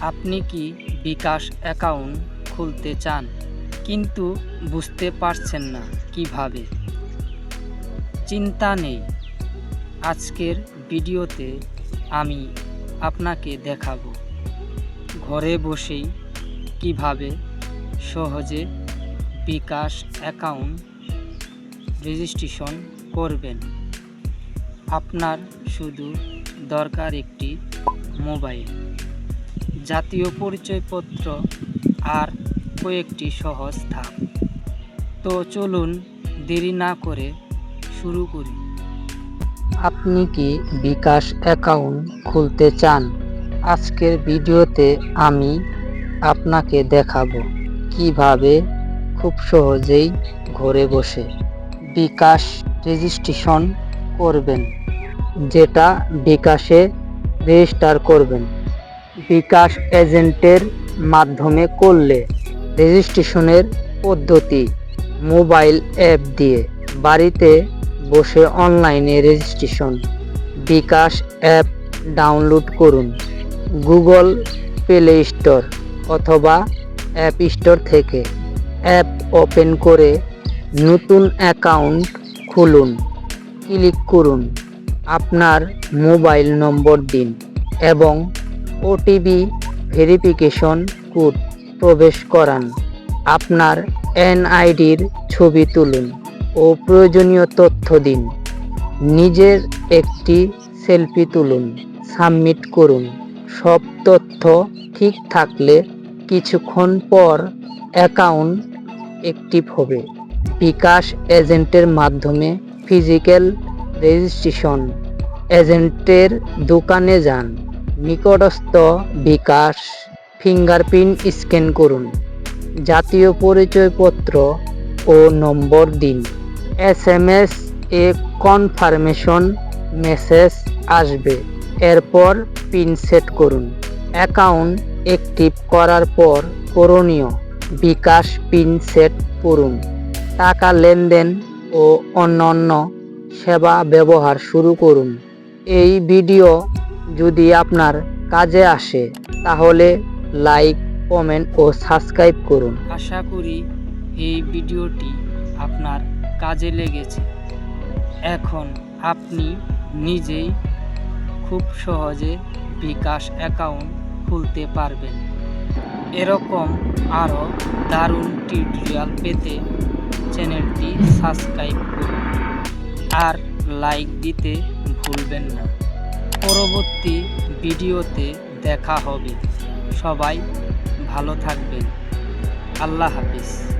আপনি কি বিকাশ অ্যাকাউন্ট খুলতে চান? কিন্তু বুঝতে পারছেন না কীভাবে। চিন্তা নেই। আজকের ভিডিওতে আমি আপনাকে দেখাবো ঘরে বসেই কীভাবে সহজে বিকাশ অ্যাকাউন্ট রেজিস্ট্রেশন করবেন। আপনার শুধু দরকার একটি মোবাইল। জাতীয় পরিচয়পত্র আর কয়েকটি সহজ ধাপ তো চলুন দেরি না করে শুরু করি। আপনি কি বিকাশ অ্যাকাউন্ট খুলতে চান? আজকের ভিডিওতে আমি আপনাকে দেখাবো কীভাবে খুব সহজেই ঘরে বসে বিকাশ রেজিস্ট্রেশন করবেন, যেটা বিকাশে রেজিস্টার করবেন। বিকাশ এজেন্টের মাধ্যমে করলে রেজিস্ট্রেশনের পদ্ধতি মোবাইল অ্যাপ দিয়ে বাড়িতে বসে অনলাইনে রেজিস্ট্রেশন। বিকাশ অ্যাপ ডাউনলোড করুন। গুগল প্লে স্টোর অথবা অ্যাপ স্টোর থেকে অ্যাপ ওপেন করে নতুন অ্যাকাউন্ট খুলুন। ক্লিক করুন। আপনার মোবাইল নম্বর দিন এবং ওটিপি ভেরিফিকেশন কোড প্রবেশ করান। আপনার এনআইডির ছবি তুলুন ও প্রয়োজনীয় তথ্য দিন। নিজের একটি সেলফি তুলুন, সাবমিট করুন। সব তথ্য ঠিক থাকলে কিছুক্ষণ পর অ্যাকাউন্ট অ্যাক্টিভ হবে। বিকাশ এজেন্টের মাধ্যমে ফিজিক্যাল রেজিস্ট্রেশন। এজেন্টের দোকানে যান। নিকটস্থ বিকাশ ফিঙ্গারপ্রিন্ট স্ক্যান করুন। জাতীয় পরিচয়পত্র ও নম্বর দিন। এস এম এস এ কনফার্মেশন মেসেজ আসবে। এরপর পিন সেট করুন। অ্যাকাউন্ট অ্যাক্টিভ করার পর করণীয় বিকাশ পিন সেট করুন। টাকা লেনদেন ও অন্যান্য সেবা ব্যবহার শুরু করুন। এই ভিডিও যদি আপনার কাজে আসে, তাহলে লাইক, কমেন্ট ও সাবস্ক্রাইব করুন। আশা করি এই ভিডিওটি আপনার কাজে লেগেছে। এখন আপনি নিজেই খুব সহজে বিকাশ অ্যাকাউন্ট খুলতে পারবেন। এরকম আরও দারুণ টিউটোরিয়াল পেতে চ্যানেলটি সাবস্ক্রাইব করুন। আর লাইক দিতে ভুলবেন না। পরবর্তী ভিডিওতে দেখা হবে। সবাই ভালো থাকবেন। আল্লাহ হাফিজ।